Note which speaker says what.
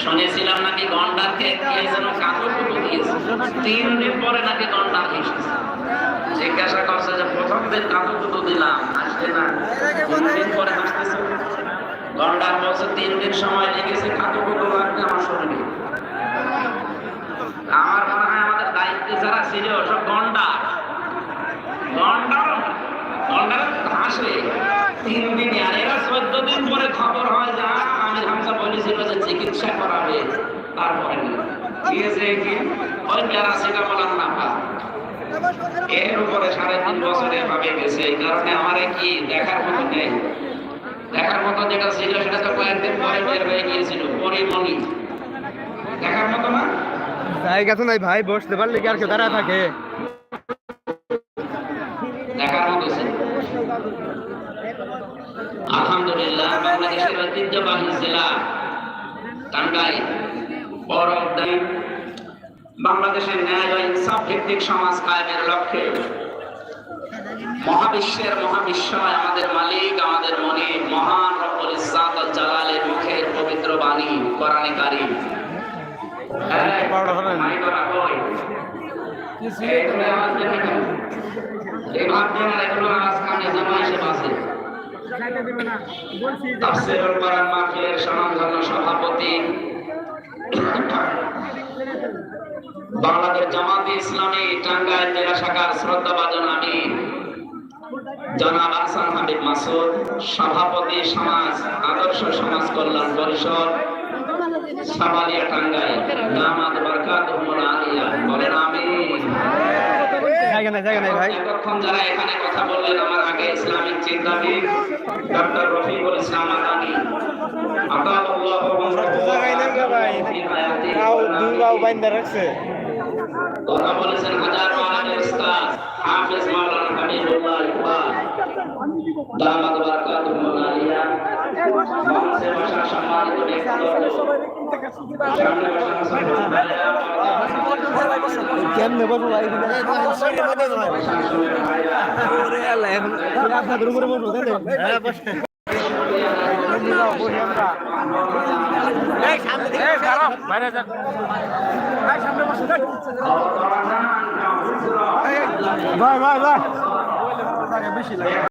Speaker 1: শুনেছিলাম নাকি গন্ডারকে কে যেন দিয়েছে তিন দিন পরে নাকি গন্ডার এসেছে জিজ্ঞাসা করছে যে প্রথম দিন কাঁদো কুটো দিলাম আসলে না তিন দিন পরে আসতেছে গন্ডার বলছে তিন দিন সময় লেগেছে কাঁদো কুটো লাগবে আমার শরীরে আমার মনে হয় আমাদের দায়িত্বে যারা ছিল, সব গন্ডার। গন্ডার? গন্ডার হাসে তিন দিনে আর এরা চোদ্দ দিন পরে খবর হয় যা আমির হামজা বলেছিল যে চিকিৎসা করাবে। তারপরে দিয়েছে কি ওই প্যারাসিটামল আর না এর উপরে সাড়ে তিন বছর এভাবে গেছে। এই কারণে আমার কি দেখার মতো নেই। দেখার মতো যেটা ছিল সেটা তো কয়েকদিন পরে বের হয়ে গিয়েছিল। পরিমণি। দেখার মতো না?
Speaker 2: জায়গা তো নাই ভাই বসতে পারলে কি আর কেউ দাঁড়ায় থাকে?
Speaker 1: দেখার মতো আলহামদুলিল্লাহ বাংলাদেশের ঐতিহ্যবাহী জেলা টাঙ্গাইল বড় বাংলাদেশের ন্যায় ও ইনসাফ ভিত্তিক সমাজ কায়েমের লক্ষ্যে। মহাবিশ্বের মহাবিশ্বয় আমাদের মালিক আমাদের মনে মহান রব্বুল ইজ্জাত জালালের মুখের পবিত্র বাণী কোরআনে কারীম। হ্যাঁ? এই ভাববেন এগুলো আওয়াজ বাংলাদেশ জামাতে ইসলামী টাঙ্গাইল জেলা শাখার শ্রদ্ধাভাজন আমি, জনাব আহসান হাবিব মাসুদ, সভাপতি সমাজ, আদর্শ সমাজ কল্যাণ পরিষদ, সাবালিয়া টাঙ্গাইল। নামাদ বারকাতুহুল
Speaker 2: জায়গা নাই ভাই।
Speaker 1: এতক্ষণ যারা এখানে কথা বললেন আমার আগে ইসলামিক চিন্তাবিদ ডক্টর রফিকুল ইসলাম আদানি আতাল্লাহ
Speaker 2: রাখছে।
Speaker 1: কথা বলেছেন হাজারো আলেমের উস্তাদ হাফেজ মাওলানা হাবিবুল্লাহ ইকবাল দামাত বারাকাতুহুল আলিয়া মঞ্চে বসা সম্মানিত ব্যক্তিবর্গ সামনে বসা
Speaker 2: কেমনে বসবো ভাই আপনাদের উপরে তো? ভাই ভাই ভাই